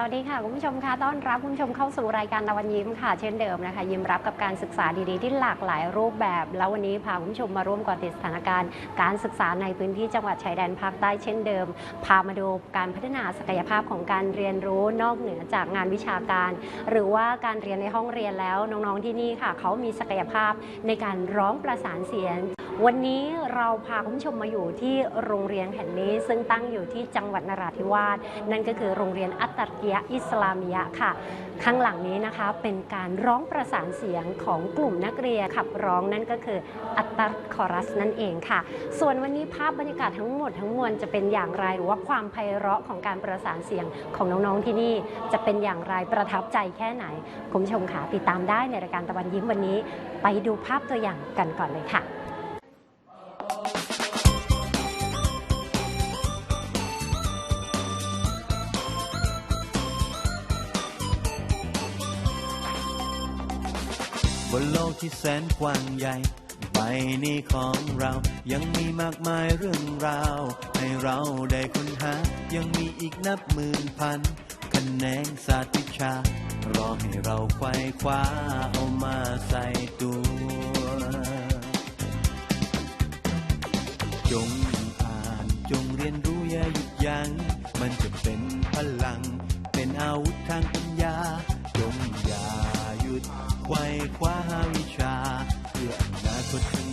สวัสดีค่ะ คุณผู้ชมคะต้อนรับคุณผู้ชมเข้าสู่รายการตะวันยิ้มค่ะ เช่นเดิมนะคะ ยิ้มรับกับการศึกษาดีๆ ที่หลากหลายรูปแบบ แล้ววันนี้พาคุณผู้ชมมาร่วมกาะติดสถานการณ์ การศึกษาในพื้นที่จังหวัดชายแดนภาคใต้เช่นเดิม พามาดูการพัฒนาศักยภาพของการเรียนรู้นอกเหนือจากงานวิชาการ หรือว่าการเรียนในห้องเรียนแล้วน้องๆที่นี่ค่ะ เขามีศักยภาพในการร้องประสานเสียง วันนี้เราพาคุณผู้ชมมาอยู่ที่โรงเรียนแห่งนี้ ซึ่งตั้งอยู่ที่จังหวัดนราธิวาสนั่นก็คือโรงเรียนอัตตรกียอิสลามิยะค่ะ ข้างหลังนี้นะคะเป็นการร้องประสานเสียงของกลุ่มนักเรียนขับร้องนั่นก็คืออัตตรคอรัสนั่นเองค่ะ ส่วนวันนี้ภาพบรรยากาศทั้งหมดทั้งมวลจะเป็นอย่างไรหรือว่าความไพเราะของการประสานเสียงของน้องๆที่นี่ จะเป็นอย่างไรประทับใจแค่ไหนคุณผู้ชมค่ะติดตามได้ในรายการตะวันยิ้มวันนี้ ไปดูภาพตัวอย่างกันก่อนเลยค่ะ ที่แสนกว้างใหญ่ใบนี้ของเรายังมีมากมายเรื่องราว ให้เราได้ค้นหา ยังมีอีกนับหมื่นพันคะแนนศาสตร์วิชารอให้เราไขว้คว้าเอามาใส่ตัวจงอ่านจงเรียนรู้อย่าหยุดยัง้งมันจะเป็นพลัง เป็นอาวุธทางปัญญาจงอย่า หยุดไ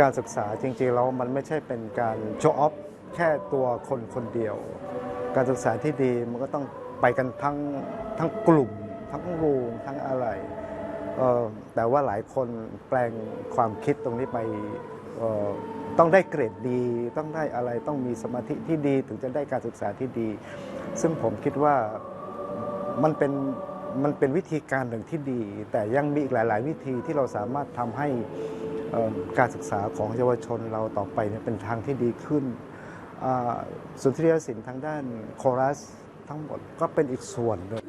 การศึกษาจริงๆแล้วมันไม่ใช่เป็นการโชว์ออฟแค่ตัวคนคนเดียว การศึกษาที่ดีมันก็ต้องไปกันทั้งทั้งกลุ่ม ทั้งวงทั้งอะไรแต่ว่าหลายคนแปลงความคิดตรงนี้ไปต้องได้เกรดดี ต้องได้อะไรต้องมีสมาธิที่ดีถึงจะได้การศึกษาที่ดี ซึ่งผมคิดว่ามันเป็น มันเป็นวิธีการหนึ่งที่ดี แต่ยังมีอีกหลาย ๆ วิธีที่เราสามารถทำให้การศึกษาของเยาวชนเราต่อไปเนี่ยเป็นทางที่ดีขึ้นสุนทรียศิลป์ทางด้านคอรัสทั้งหมดก็เป็นอีกส่วนหนึ่ง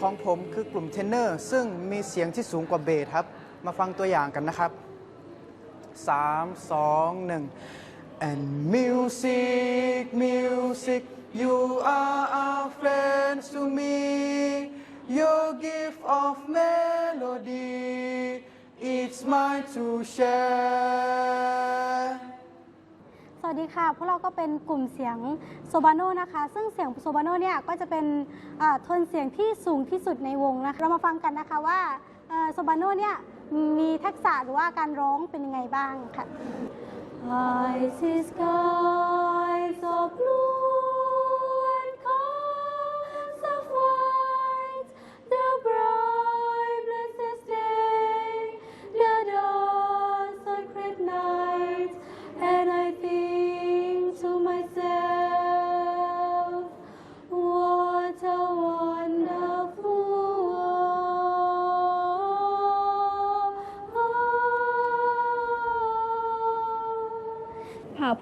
ของผมคือกลุ่มเทนเนอร์ซึ่งมีเสียงที่สูงกว่าเบสครับ มาฟังตัวอย่างกันนะครับ 3 2 1 and music music you are our friends to me your gift of melody it's mine to share วัสดีค่ะ พวกเราก็เป็นกลุ่มเสียงโซบาโนนะคะ ซึ่งเสียงโซบาโนเนี่ยก็จะเป็นโทนเสียงที่สูงที่สุดในวงนะคะเรามาฟังกันนะคะว่าโซบาโนเนี่ยมีทักษะหรือว่าการร้องเป็นยังไงบ้างค่ะ I see skies of blue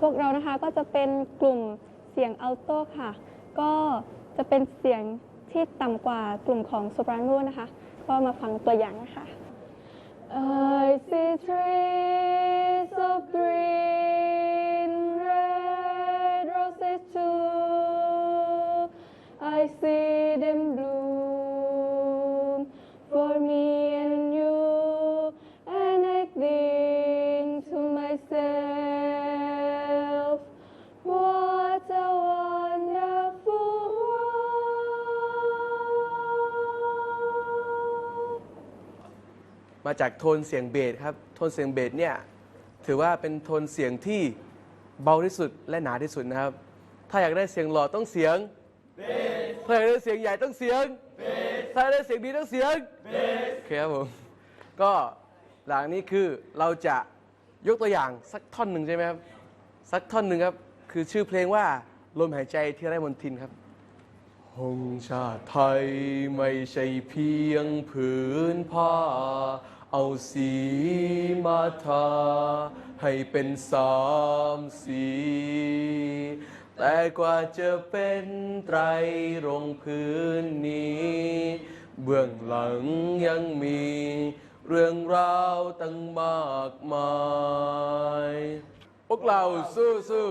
พวกเรานะคะก็จะเป็นกลุ่มเสียงอัลโตค่ะ ก็จะเป็นเสียงที่ต่ำกว่ากลุ่มของโซปราโนนะคะ ก็มาฟังตัวอย่างนะคะ I see trees มาจากโทนเสียงเบสครับ โทนเสียงเบสเนี่ยถือว่าเป็นโทนเสียงที่เบาที่สุดและหนาที่สุดนะครับ ถ้าอยากได้เสียงหล่อต้องเสียงเบสถ้าอยากได้เสียงใหญ่ต้องเสียงเบสถ้าอยากได้เสียงดีต้องเสียงเบสโอเคครับผม ก็หลังนี้คือเราจะยกตัวอย่างสักท่อนหนึ่งใช่ไหมครับ สักท่อนหนึ่งครับ คือชื่อเพลงว่าลมหายใจที่ไร้มนทินครับหงชาติไทยไม่ใช่เพียงผืนผ้า เอาสีมาทา ให้เป็นสามสี แต่กว่าจะเป็นไตรรงพื้นนี้ เบื้องหลังยังมีเรื่องราวตั้งมากมาย พวกเราสู้สู้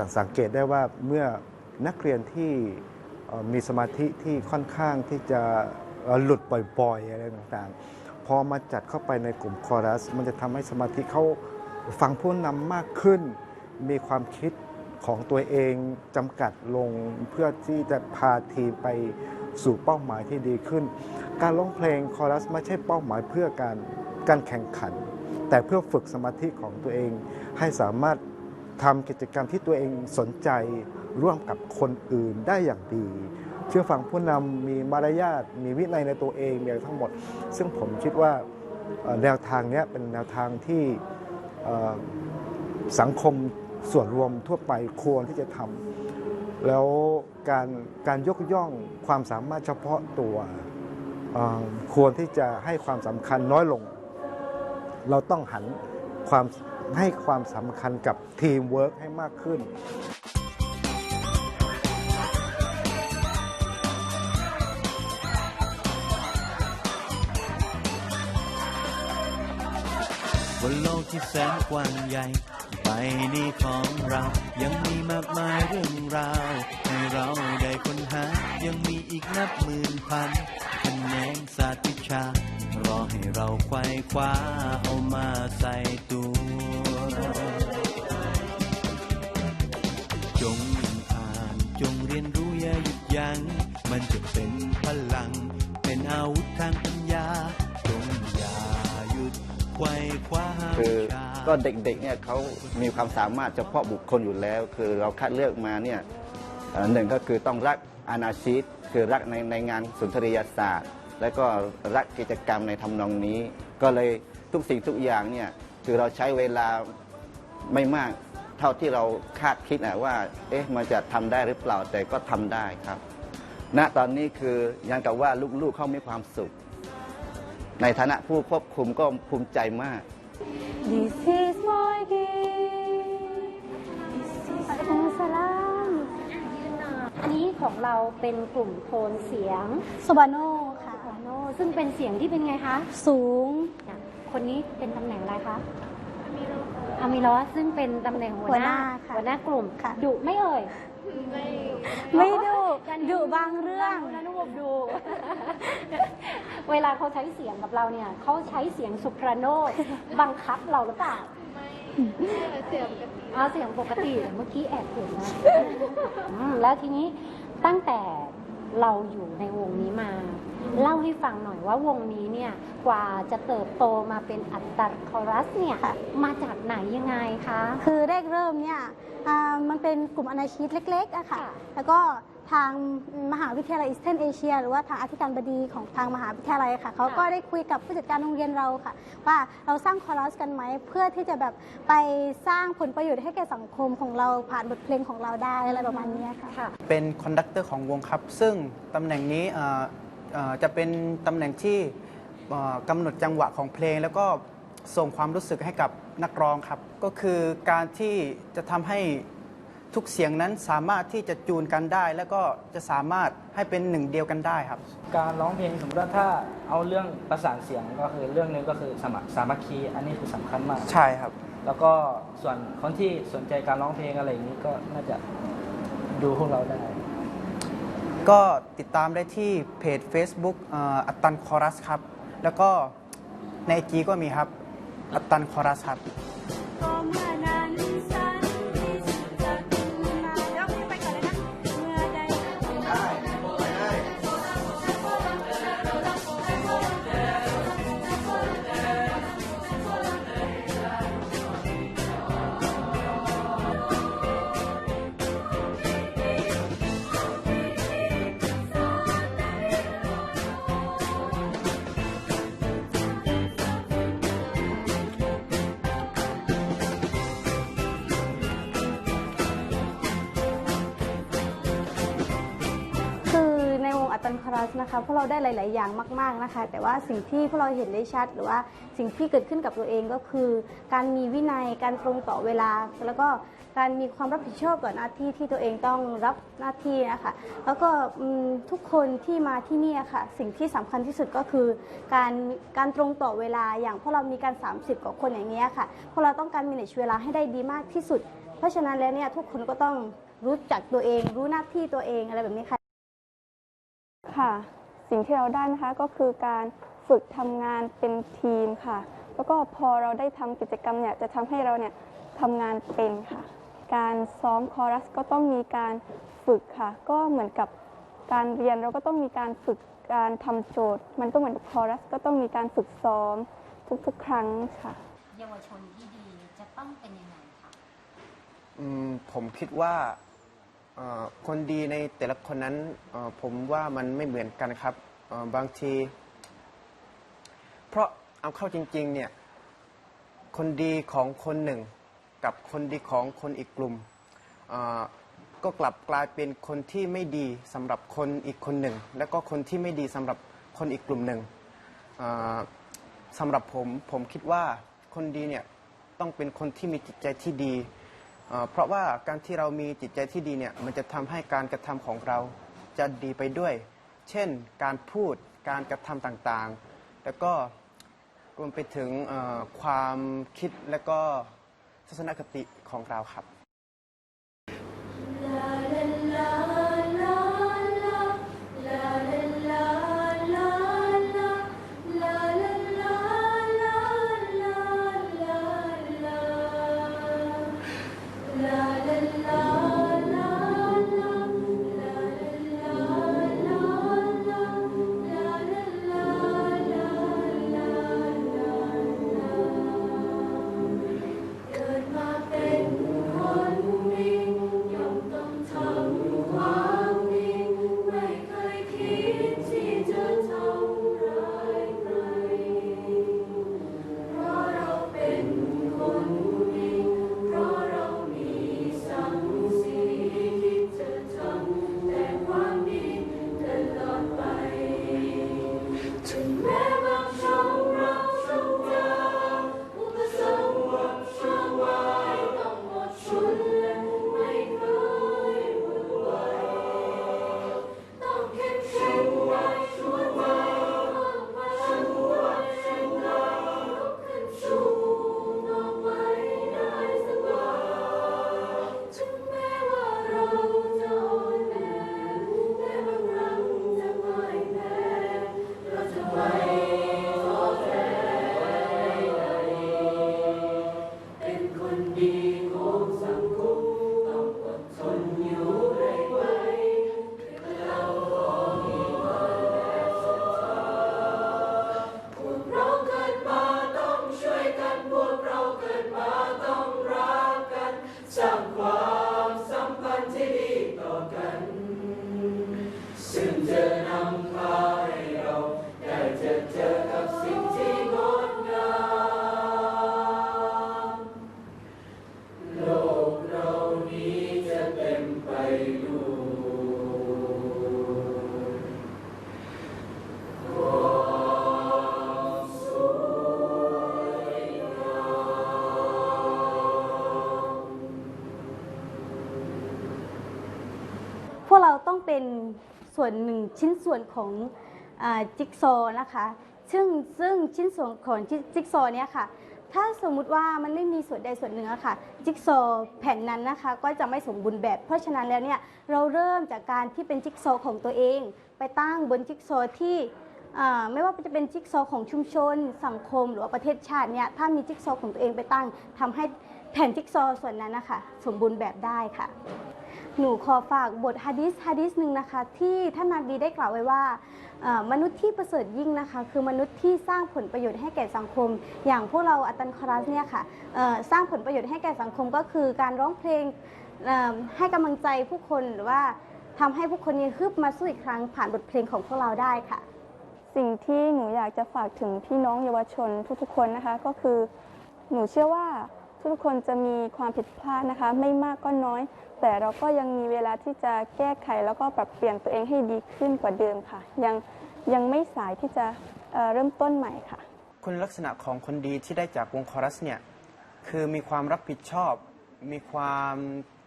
จะสังเกตได้ว่าเมื่อนักเรียนที่มีสมาธิที่ค่อนข้างที่จะหลุดบ่อยๆอะไรต่างๆ พอมาจัดเข้าไปในกลุ่มคอรัส มันจะทำให้สมาธิเขาฟังผู้นำมากขึ้น มีความคิดของตัวเองจำกัดลงเพื่อที่จะพาทีมไปสู่เป้าหมายที่ดีขึ้น การร้องเพลงคอรัสไม่ใช่เป้าหมายเพื่อการการแข่งขัน แต่เพื่อฝึกสมาธิของตัวเองให้สามารถ ทำกิจกรรมที่ตัวเองสนใจร่วมกับคนอื่นได้อย่างดี เชื่อฟังผู้นำมีมารยาทมีวินัยในตัวเองมีทั้งหมด ซึ่งผมคิดว่าแนวทางนี้เป็นแนวทางที่สังคมส่วนรวมทั่วไปควรที่จะทำแล้วการการยกย่องความสามารถเฉพาะตัวควรที่จะให้ความสำคัญน้อยลง เราต้องหันความ ให้ความสำคัญกับทีมเวิร์กให้มากขึ้น บนโลกที่แสนกว้างใหญ่ใบนี้ของเรายังมีมากมายเรื่องราวให้เราได้ค้นหา ยังมีอีกนับหมื่นพันคะแนนศาสตร์วิชารอให้เราไขว้คว้าเอามาใส่ตัว จงอ่านจงเรียนรู้อย่าหยุดยัง้งมันจะเป็นพลัง เป็นอาวุธทางปัญญาจงอย่าหยุดไขว้คว้าคือก็เด็กๆเนี่ยเขามีความสามารถเฉพาะบุคคลอยู่แล้ว คือเราคัดเลือกมาเนี่ยหนึ่งก็คือต้องรักอาณาชิตคือรักในในงานสุนทรียศาสตร์ และก็รักกิจกรรมในทำนองนี้ ก็เลยทุกสิ่งทุกอย่างเนี่ยคือเราใช้เวลา ไม่มากเท่าที่เราคาดคิดนะว่า เอ๊ะมันจะทำได้หรือเปล่าแต่ก็ทำได้ครับ ณตอนนี้คือยังกับว่าลูกๆเขามีความสุข ในฐานะผู้ควบคุมก็ภูมิใจมาก This is my gift This is my salam อันนี้ของเราเป็นกลุ่มโทนเสียงโซบาโนค่ะโตโนซึ่งเป็นเสียงที่เป็นไงคะ สูงเนี่ยคนนี้เป็นตำแหน่งอะไรคะ อามิโรสซึ่งเป็นตำแหน่งหัวหน้าหัวหน้าค่ะหัวหน้ากลุ่มค่ะดุไม่เอ่ย ไม่ดุดุบางเรื่องนะนุบดู เวลาเขาใช้เสียงกับเราเนี่ยเขาใช้เสียงโซปราโนบังคับเราหรือเปล่าเอาเสียงปกติเมื่อกี้แอบเห็นนะอืมแล้วทีนี้ตั้งแต่เราอยู่ในวงนี้มา เล่าให้ฟังหน่อยว่าวงนี้เนี่ยกว่าจะเติบโตมาเป็นอัตตรคอรัสเนี่ยค่ะ มาจากไหนยังไงคะ คือแรกเริ่มเนี่ยอ่ามันเป็นกลุ่มอนาชิตเล็กๆอะค่ะ ค่ะ แล้วก็ทางมหาวิทยาลัยอีสเทิร์นเอเชียหรือว่าทางอธิการบดีของทางมหาวิทยาลัยค่ะเขาก็ได้คุยกับผู้จัดการโรงเรียนเราค่ะ ว่าเราสร้างคอรัสกันไหมเพื่อที่จะแบบไปสร้างผลประโยชน์ให้แก่สังคมของเราผ่านบทเพลงของเราได้อะไรประมาณเนี้ยค่ะ ค่ะ เป็นคอนดักเตอร์ของวงครับ ซึ่งตำแหน่งนี้เอ่อเอ่อ จะเป็นตำแหน่งที่เอ่อกำหนดจังหวะของเพลง แล้วก็ส่งความรู้สึกให้กับนักร้องครับ ก็คือการที่จะทำให้ทุกเสียงนั้นสามารถที่จะจูนกันได้ แล้วก็จะสามารถให้เป็นหนึ่งเดียวกันได้ครับ การร้องเพลงสมมติว่าถ้าเอาเรื่องประสานเสียงก็คือเรื่องหนึงก็คือสมัครสามัคคี อันนี้คือสำคัญมาก ใช่ครับ แล้วก็ส่วนคนที่สนใจการร้องเพลงอะไรอย่างนี้ก็น่าจะดูพวกเราได้ ก็ติดตามได้ที่เพจ Facebook อัตตันคอรัสครับ แล้วก็ในจีก็มีครับ อัตตันคอรัสครับ ก็เมื่อนั้น วงอัตตันคารัสนะคะพวกเราได้หลาย ๆ อย่างมาก ๆ นะคะ แต่ว่าสิ่งที่พวกเราเห็นได้ชัด หรือว่าสิ่งที่เกิดขึ้นกับตัวเองก็คือ การมีวินัยการตรงต่อเวลา แล้วก็การมีความรับผิดชอบต่อหน้าที่ที่ตัวเองต้องรับหน้าที่นะคะแล้วก็ทุกคนที่มาที่นี่อะค่ะ สิ่งที่สำคัญที่สุดก็คือ การการตรงต่อเวลาอย่างพวกเรามีการ 30 กว่าคนอย่างเงี้ยค่ะพวกเราต้องการ manage เวลาให้ได้ดีมากที่สุด เพราะฉะนั้นแล้วเนี่ยทุกคนก็ต้องรู้จักตัวเอง รู้หน้าที่ตัวเองอะไรแบบนี้ค่ะ ค่ะ สิ่งที่เราได้นะคะก็คือการฝึกทำงานเป็นทีมค่ะ แล้วก็พอเราได้ทำกิจกรรมเนี่ยจะทำให้เราเนี่ยทำงานเป็นค่ะ การซ้อมคอรัสก็ต้องมีการฝึกค่ะ ก็เหมือนกับการเรียนเราก็ต้องมีการฝึกการทำโจทย์ มันก็เหมือนกับคอรัสก็ต้องมีการฝึกซ้อมทุกๆ ครั้งค่ะ เยาวชนที่ดีจะต้องเป็นยังไงคะอืมผมคิดว่าเอ่อคนดีในแต่ละคนนั้นเอ่อผมว่ามันไม่เหมือนกันครับเอ่อบางที เพราะเอาเข้าจริง ๆ เนี่ย คนดีของคนหนึ่ง กับคนดีของคนอีกกลุ่มเอ่อก็กลับกลายเป็นคนที่ไม่ดีสำหรับคนอีกคนหนึ่ง แล้วก็คนที่ไม่ดีสำหรับคนอีกกลุ่มหนึ่งเอ่อสำหรับผมผมคิดว่าคนดีเนี่ยต้องเป็นคนที่มีจิตใจที่ดี เพราะว่าการที่เรามีจิตใจที่ดีเนี่ยมันจะทำให้การกระทำของเราจะดีไปด้วย เช่น การพูดการกระทำต่างๆ แล้วก็รวมไปถึงความคิดและก็ทัศนคติของเราครับ พวกเราต้องเป็นส่วนหนึ่งชิ้นส่วนของอจิ๊กซอว์นะคะ ซึ่งซึ่งชิ้นส่วนของจิ๊กซอว์เนี่ยค่ะ ถ้าสมมุติว่ามันไม่มีส่วนใดส่วนหนึ่งอะค่ะ จิ๊กซอว์แผ่นนั้นนะคะก็จะไม่สมบูรณ์แบบ เพราะฉะนั้นแล้วเนี่ยเราเริ่มจากการที่เป็นจิ๊กซอว์ของตัวเอง ไปตั้งบนจิ๊กซอว์ที่ ไม่ว่าจะเป็นจิ๊กซอของชุมชน สังคมหรือว่าประเทศชาติเนี่ยถ้ามีจิ๊กซอของตัวเองไปตั้งทำให้แผ่นจิ๊กซอส่วนนั้นนะคะสมบูรณ์แบบได้ค่ะ หนูขอฝากบทฮะดิษฮะดิษหนึ่งนะคะ ที่ท่านนาบีได้กล่าวไว้ว่ามนุษย์ที่ประเสริฐยิ่งนะคะ คือมนุษย์ที่สร้างผลประโยชน์ให้แก่สังคม อย่างพวกเราอัตตันคอรัสเนี่ยค่ะสร้างผลประโยชน์ให้แก่สังคมก็คือการร้องเพลงให้กำลังใจผู้คนหรือว่าทำให้ผู้คนยังฮึบมาสู้อีกครั้งผ่านบทเพลงของพวกเราได้ค่ะ สิ่งที่หนูอยากจะฝากถึงพี่น้องเยาวชนทุกๆคนนะคะ ก็คือหนูเชื่อว่าทุกๆคนจะมีความผิดพลาดนะคะ ไม่มากก็น้อย แต่เราก็ยังมีเวลาที่จะแก้ไขแล้วก็ปรับเปลี่ยนตัวเองให้ดีขึ้นกว่าเดิมค่ะ ยังยังไม่สายที่จะเเริ่มต้นใหม่ค่ะ คุณลักษณะของคนดีที่ได้จากวงคอรัสเนี่ยคือมีความรับผิดชอบ มีความ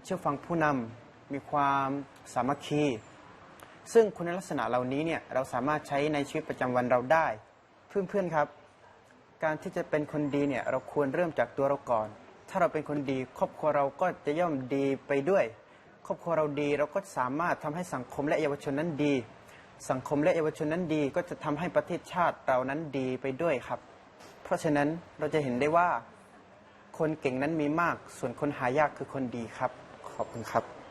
เชื่อฟังผู้นำมีความสามัคคี ซึ่งคุณลักษณะเหล่านี้เนี่ยเราสามารถใช้ในชีวิตประจำวันเราได้ เพื่อนๆครับ การที่จะเป็นคนดีเนี่ยเราควรเริ่มจากตัวเราก่อน ถ้าเราเป็นคนดี ครอบครัวเราก็จะย่อมดีไปด้วย ครอบครัวเราดีเราก็สามารถทำให้สังคมและเยาวชนนั้นดี สังคมและเยาวชนนั้นดี ก็จะทำให้ประเทศชาติเรานั้นดีไปด้วยครับ เพราะฉะนั้นเราจะเห็นได้ว่า คนเก่งนั้นมีมาก ส่วนคนหายากคือคนดีครับ ขอบคุณครับ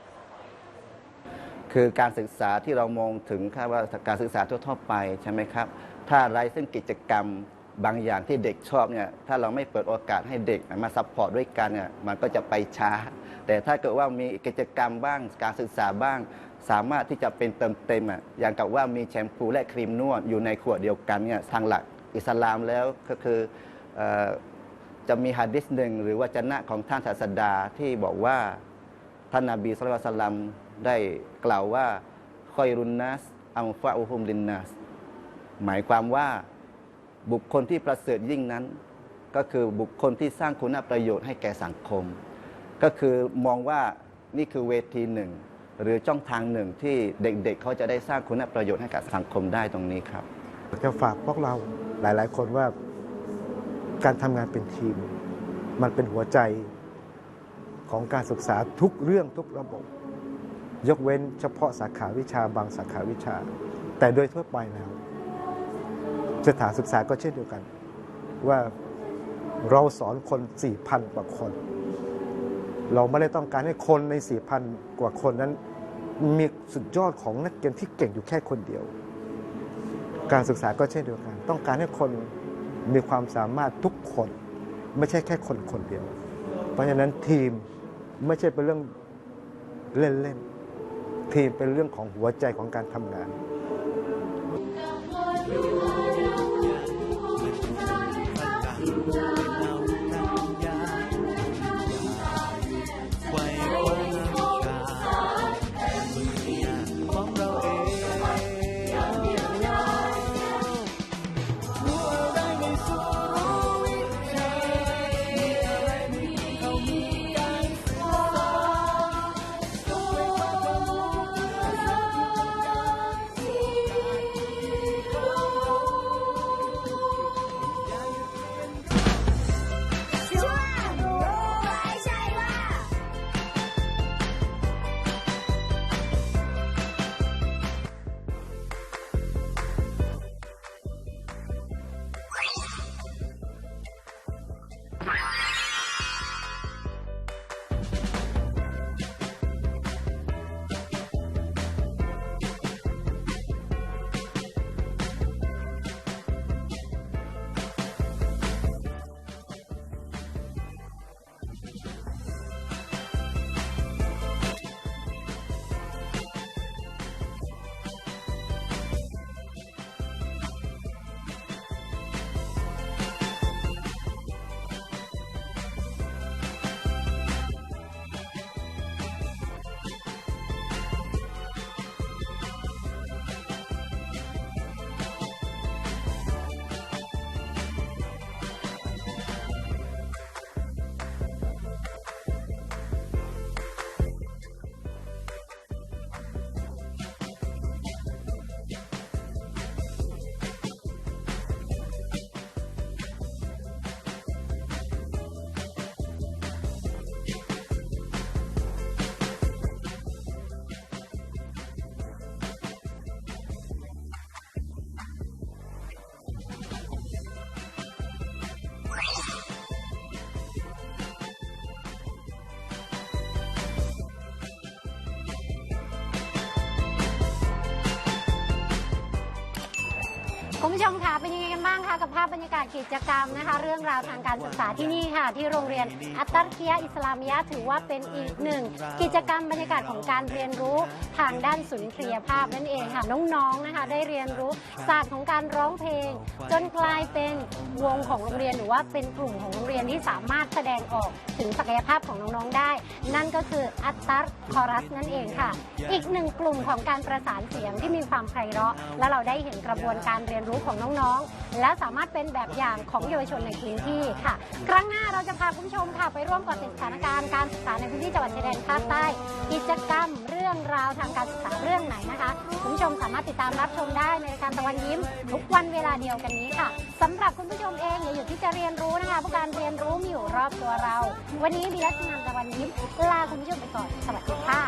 คือการศึกษาที่เรามองถึงค่าว่าการศึกษาทั่วๆไปใช่ไหมครับ ถ้าอะไรซึ่งกิจกรรมบางอย่างที่เด็กชอบเนี่ยถ้าเราไม่เปิดโอกาสให้เด็กมาซัพพอร์ตด้วยกันเนี่ยมันก็จะไปช้า แต่ถ้าเกิดว่ามีกิจกรรมบ้างการศึกษาบ้าง สามารถที่จะเป็นเติมเต็มอะอย่างกับว่ามีแชมพูและครีมนวดอยู่ในขวดเดียวกันเนี่ยทางหลักอิสลามแล้วก็คืออจะมีฮะดิษหนึ่งหรือว่าจนะของท่านศาสดาที่บอกว่าท่านนาบีสุลต่านสลัม ได้กล่าวว่าคอยรุนนัสอัมฟะอุฮุมลินนัสหมายความว่าบุคคลที่ประเสริฐยิ่งนั้น ก็คือบุคคลที่สร้างคุณประโยชน์ให้แก่สังคม ก็คือมองว่านี่คือเวทีหนึ่ง หรือช่องทางหนึ่งที่เด็กๆเเขาจะได้สร้างคุณประโยชน์ให้กับสังคมได้ตรงนี้ครับจะฝากพวกเราหลาย ๆ คนว่าการทำงานเป็นทีม มันเป็นหัวใจของการศึกษาทุกเรื่องทุกระบบ ยกเว้นเฉพาะสาขาวิชาบางสาขาวิชา แต่โดยทั่วไปแล้ว สถานศึกษาก็เช่นเดียวกัน ว่าเราสอนคน 4,000 กว่าคน เราไม่ได้ต้องการให้คนใน 4,000 กว่าคนนั้น มีสุดยอดของนักเรียนที่เก่งอยู่แค่คนเดียว การศึกษาก็เช่นเดียวกัน ต้องการให้คนมีความสามารถทุกคน ไม่ใช่แค่คนคนเดียว เพราะฉะนั้นทีมไม่ใช่เป็นเรื่องเล่นๆ ทีมเป็นเรื่องของหัวใจของการทำงาน ผู้ชมคะเป็นยังไง นบ้างคะกับภาพบรรยากาศกิจกรรมนะคะ เรื่องราวทางการศึกษาที่นี่ค่ะ ที่โรงเรียนอัตตาเคียอิสลามิยะถือว่าเป็นอีกหนึ่ง กิจกรรมบรรยากาศของการเรียนรู้ทางด้านสุนทรียภาพนั่นเองค่ะน้องๆนะคะ ได้เรียนรู้ศาสตร์ของการร้องเพลง จนกลายเป็นวงของโรงเรียนหรือว่าเป็นกลุ่มของโรงเรียนที่สามารถแสดงออกถึงศักยภาพของน้องๆได้ นั่นก็คืออัตตาคอรัสนั่นเองค่ะ อีกหนึ่งกลุ่มของการประสานเสียงที่มีความไพเราะและเราได้เห็นกระบวนการเรียนรู้ของน้องๆ และสามารถเป็นแบบอย่างของเยาวชนในพื้นที่ค่ะ ครั้งหน้าเราจะพาคุณผู้ชมค่ะไปร่วมกาะติดสถานการณ์การศึกษาในพื้นที่จังหวัดชายแดนภาคใต้ กิจกรรมเรื่องราวทางการศึกษาเรื่องไหนนะคะคุณผู้ชมสามารถติดตามรับชมได้ในรายการตะวันยิ้ม ทุกวันเวลาเดียวกันนี้ค่ะสำหรับคุณผู้ชมเองอย่าหยุดที่จะเรียนรู้นะคะเพราะการเรียนรู้มีอยู่รอบตัวเรา วันนี้บีรัชนันตะวันยิ้มลาคุณผู้ชมไปก่อนสวัสดีค่ะ